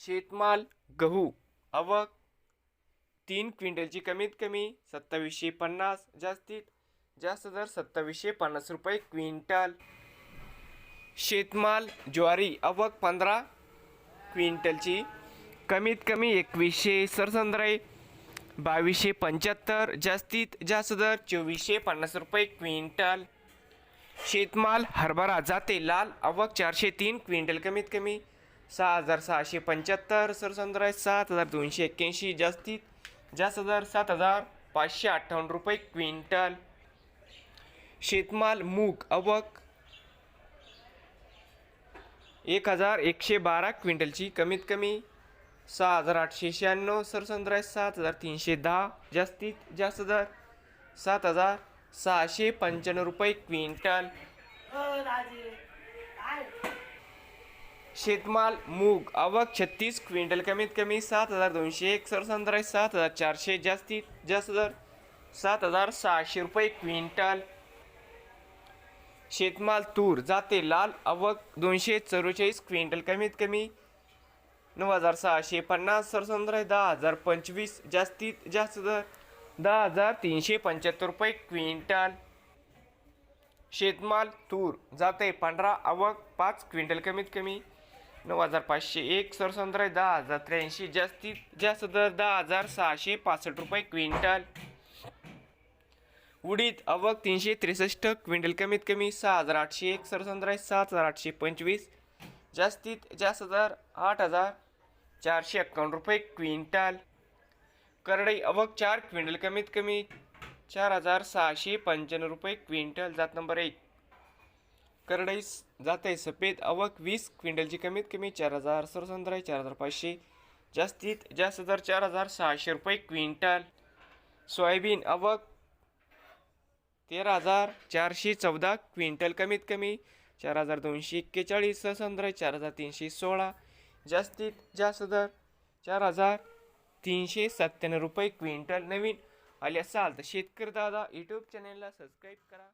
शेतमाल गहू आवक तीन क्विंटलची कमीत कमी सत्तावीसशे पन्नास जास्तीत जास्त दर सत्तावीसशे पन्नास रुपये क्विंटल. शेतमाल ज्वारी आवक पंधरा क्विंटलची कमीत कमी एकवीसशे सरसंद्राई बावीसशे पंच्याहत्तर जास्तीत जास्त दर चोवीसशे पन्नास रुपये क्विंटल. शेतमाल हरभरा जाते लाल आवक चारशे तीन क्विंटल कमीत कमी सहा हजार सहाशे पंच्याहत्तर सरसंद्राय सात हजार दोनशे एक्क्याऐंशी जास्तीत जास्त दर सात हजार पाचशे अठ्ठावन्न रुपये क्विंटल. शेतमाल मूग अवक एक हजार एकशे बारा क्विंटलची. कमीत कमी सहा हजार आठशे शहाण्णव सरसंद्राय सात हजार तीनशे दहा जास्तीत जास्त दर सात हजार सहाशे पंच्याण्णव रुपये क्विंटल. हो, शेतमाल मूग आवक छत्तीस क्विंटल कमीत कमी सात हजार दोनशे एक सरसंद्राय सात हजार चारशे जास्तीत जास्त दर सात हजार सहाशे रुपये क्विंटल. शेतमाल तूर जाते लाल आवक दोनशे चव्वेचाळीस क्विंटल कमीत कमी नऊ हजार सहाशे पन्नास सरसंद्राय दहा हजार पंचवीस जास्तीत जास्त दर दहा हजार तीनशे पंच्याहत्तर रुपये क्विंटल. शेतमाल तूर जाते पांढरा आवक पाच क्विंटल कमीत कमी नऊ हजार पाचशे एक सरसंद्राय दहा हजार त्र्याऐंशी जास्तीत जास्त दर दहा हजार सहाशे पासष्ट रुपये क्विंटल. उडीद अवक तीनशे त्रेसष्ट क्विंटल कमीत कमी सहा हजार आठशे एक सरसंद्राय सात हजार आठशे पंचवीस जास्तीत जास्त दर आठ हजार चारशे एक्कावन्न रुपये क्विंटल. करडई अवक चार क्विंटल कमीत कमी चार हजार सहाशे पंच्याण्णव रुपये क्विंटल जात नंबर एक. करडईस स- जाते सफेद आवक वीस क्विंटलची कमीत कमी चार हजार सरसंद्राय चार हजार पाचशे. जास्तीत जास्त दर चार हजार सहाशे रुपये क्विंटल. सोयाबीन आवक तेरा हजार चारशे चौदा क्विंटल कमीत कमी चार हजार दोनशे एक्केचाळीस सरसंद्राय चार हजार तीनशे सोळा. जास्तीत जास्त दर चार हजार तीनशे सत्त्याण्णव रुपये क्विंटल. नवीन आले असाल तर शेतकरी दादा यूट्यूब चॅनेलला सबस्क्राईब करा.